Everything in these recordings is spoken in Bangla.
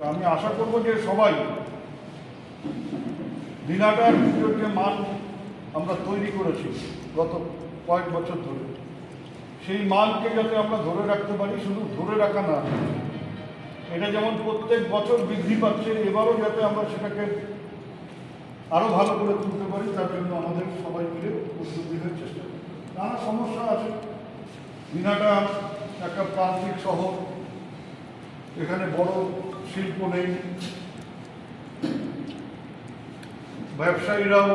আমি আশা করব যে সবাই দিনাটার পুজোর যে মান আমরা তৈরি করেছি গত কয়েক বছর ধরে, সেই মানকে যাতে আমরা ধরে রাখতে পারি, শুধু ধরে রাখা না, এটা যেমন প্রত্যেক বছর বৃদ্ধি পাচ্ছে, এবারও যাতে আমরা সেটাকে আরও ভালো করে তুলতে পারি, তার জন্য আমাদের সবাই মিলে নিতে চেষ্টা করি নানা সমস্যা আছে। দিনাটা একটা প্রান্তিক শহর এখানে বড় শিল্প নেই। ব্যবসায়ীরাও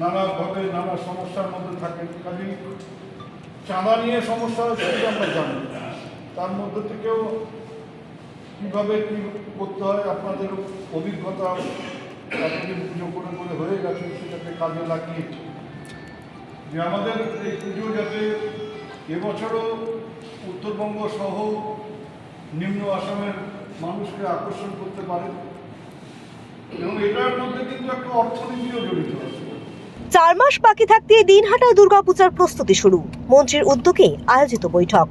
নানাভাবে নানা সমস্যার মধ্যে থাকে। কাজেই চাঁদা নিয়ে সমস্যা সেটা আমরা জানি। তার মধ্যে থেকেও কীভাবে কী করতে হয়, আপনাদের অভিজ্ঞতা এতদিন পুজো করে করে হয়ে গেছে, সেটাকে কাজে লাগিয়ে। যে আমাদের এই পুজো যাতে এবছরও উত্তরবঙ্গ সহ নিম্ন আসামের মানুষকে আকর্ষণ করতে পারে। এবং এটার মধ্যে কিন্তু একটা অর্থনীতিও জড়িত আছে। চার মাস বাকি থাকতে দিনহাটায় দুর্গাপূজার প্রস্তুতি শুরু। মন্ত্রীর উদ্যোগে আয়োজিত বৈঠক।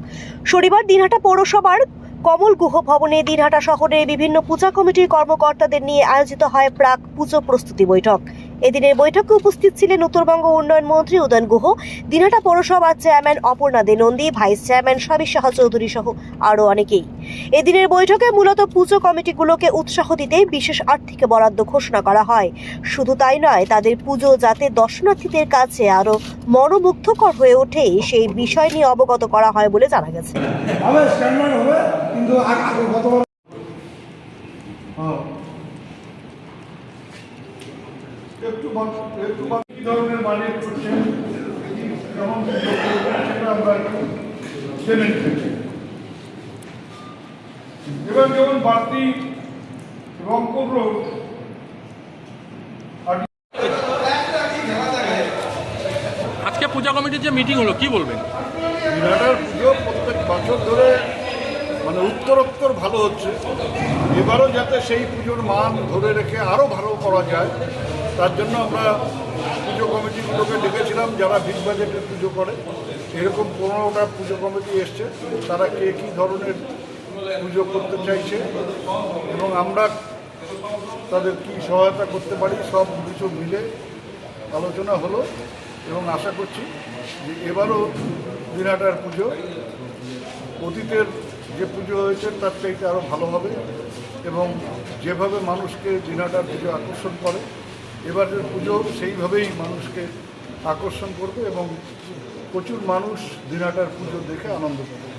শনিবার দিনহাটা পৌরসভার কমল গুহ ভবনে দিনহাটা শহরে বিভিন্ন পূজা কমিটির কর্মকর্তাদের নিয়ে আয়োজিত হয় প্রাক পুজো প্রস্তুতি বৈঠক। এদিনের বৈঠকে উপস্থিত ছিলেন উত্তরবঙ্গ উন্নয়ন মন্ত্রী উদয়ন গুহ দিনহাটা পৌরসভার chairman Aparna De Nandi vice chairman Sabi Saha Chowdhury সহ আরও অনেকেই। এদিনের বৈঠকে মূলত পুজো কমিটিগুলোকে উৎসাহ দিতে বিশেষ আর্থিক বরাদ্দ ঘোষণা করা হয়। শুধু তাই নয় তাদের পুজো যাতে দর্শনার্থীদের কাছে আরও মনোমুগ্ধকর হয়ে ওঠে সেই বিষয় নিয়ে অবগত করা হয় বলে জানা গেছে। কিন্তু একটু একটু কি ধরনের বাজেট করছেন কেমন সেটা আমরা একটু জেনে নিতে এবার যেমন বাড়তি রংপুর রোড আজকে পূজা কমিটির যে মিটিং হলো কি বলবেন? বিরাটার পুজো প্রত্যেক বছর ধরে মানে উত্তরোত্তর ভালো হচ্ছে। এবারও যাতে সেই পুজোর মান ধরে রেখে আরও ভালো করা যায় তার জন্য আমরা পুজো কমিটিগুলোকে ডেকেছিলাম, যারা বিগ বাজেটের পুজো করে। এরকম পনেরোটা পুজো কমিটি এসছে, তারা কে কী ধরনের পুজো করতে চাইছে এবং আমরা তাদের কী সহায়তা করতে পারি, সব কিছু মিলে আলোচনা হলো এবং আশা করছি যে এবারও দিনহাটার পুজো, অতীতের যে পুজো হয়েছে তার চাইতে আরও ভালো হবে এবং যেভাবে মানুষকে দিনহাটার পুজো আকর্ষণ করে এবারের পুজো সেইভাবেই মানুষকে আকর্ষণ করবে এবং প্রচুর মানুষ দিনাটার পুজো দেখে আনন্দ পাবে।